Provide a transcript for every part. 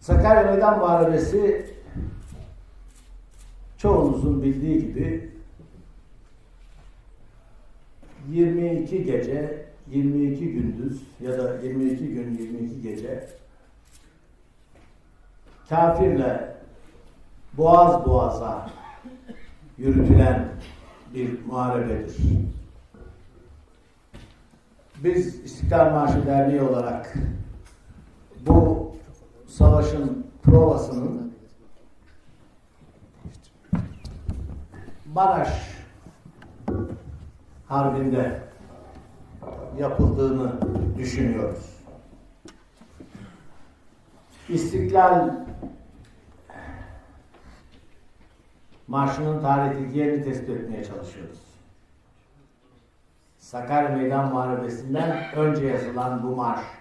Sakarya Meydan Muharebesi çoğunuzun bildiği gibi 22 gece, 22 gündüz ya da 22 gün, 22 gece kafirle boğaz boğaza yürütülen bir muharebedir. Biz İstiklal Marşı Derneği olarak savaşın provasının Maraş Harbi'nde yapıldığını düşünüyoruz. İstiklal Marşı'nın tarihteki yerini tespit etmeye çalışıyoruz. Sakarya Meydan Muharebesi'nden önce yazılan bu marş.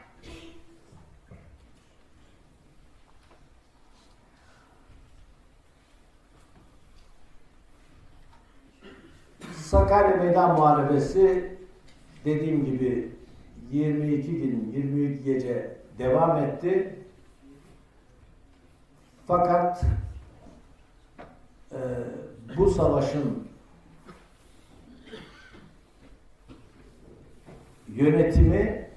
Sakarya Meydan Muharebesi dediğim gibi 22 gün, 22 gece devam etti. Fakat e, bu savaşın yönetimi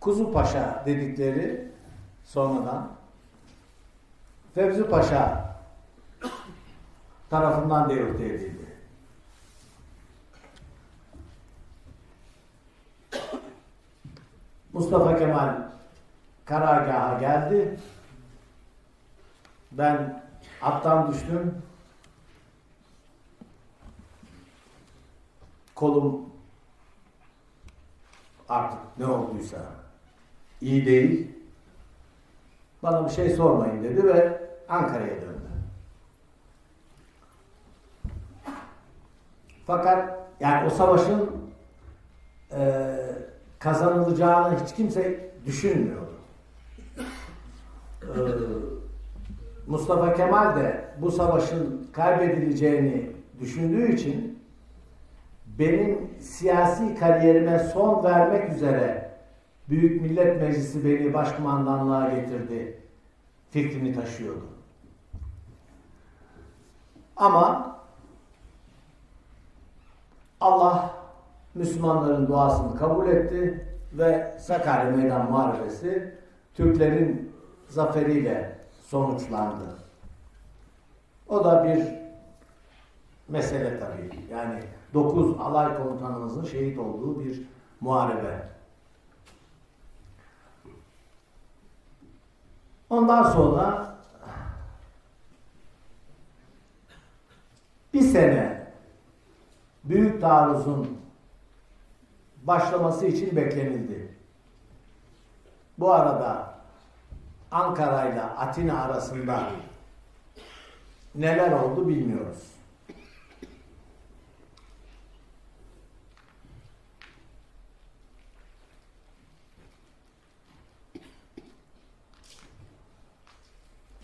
Kuzu Paşa dedikleri sonradan Fevzi Paşa tarafından devrede edildi. Mustafa Kemal karargaha geldi. Ben attan düştüm. Kolum artık ne olduysa iyi değil. Bana bir şey sormayın dedi ve Ankara'ya döndü. Fakat yani o savaşın e, kazanılacağını hiç kimse düşünmüyordu. Ee, Mustafa Kemal de bu savaşın kaybedileceğini düşündüğü için benim siyasi kariyerime son vermek üzere Büyük Millet Meclisi beni başkumandanlığa getirdi fikrini taşıyordu. Ama Allah Müslümanların duasını kabul etti ve Sakarya Meydan Muharebesi Türklerin zaferiyle sonuçlandı. O da bir mesele tabii. Yani 9 alay komutanımızın şehit olduğu bir muharebe. Ondan sonra bir sene büyük taarruzun başlaması için beklenildi. Bu arada Ankara ile Atina arasında neler oldu bilmiyoruz.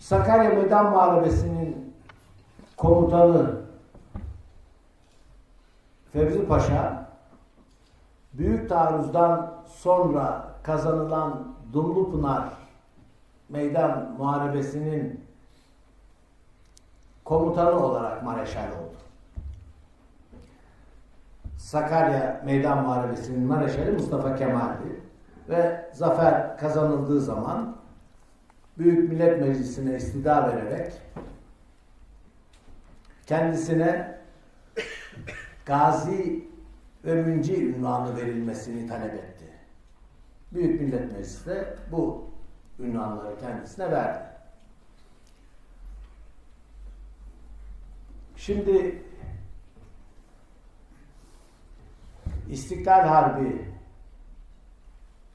Sakarya Meydan Muharebesi'nin komutanı Fevzi Paşa Büyük taarruzdan sonra kazanılan Dumlupınar Meydan Muharebesi'nin komutanı olarak Mareşal oldu. Sakarya Meydan Muharebesi'nin Mareşali Mustafa Kemal'di. Ve zafer kazanıldığı zaman Büyük Millet Meclisi'ne istida vererek kendisine Gazi ve Münci ünvanı verilmesini talep etti. Büyük Millet Meclisi de bu ünvanları kendisine verdi. Şimdi İstiklal Harbi,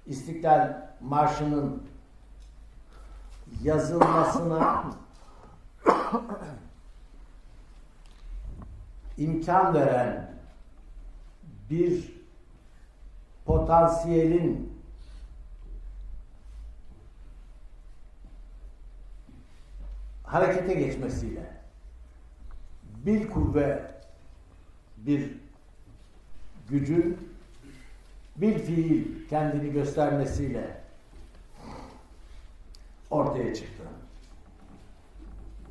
İstiklal Marşı'nın yazılmasına imkan veren bir potansiyelin harekete geçmesiyle bil kuvve bir gücün bil fiil kendini göstermesiyle ortaya çıktı.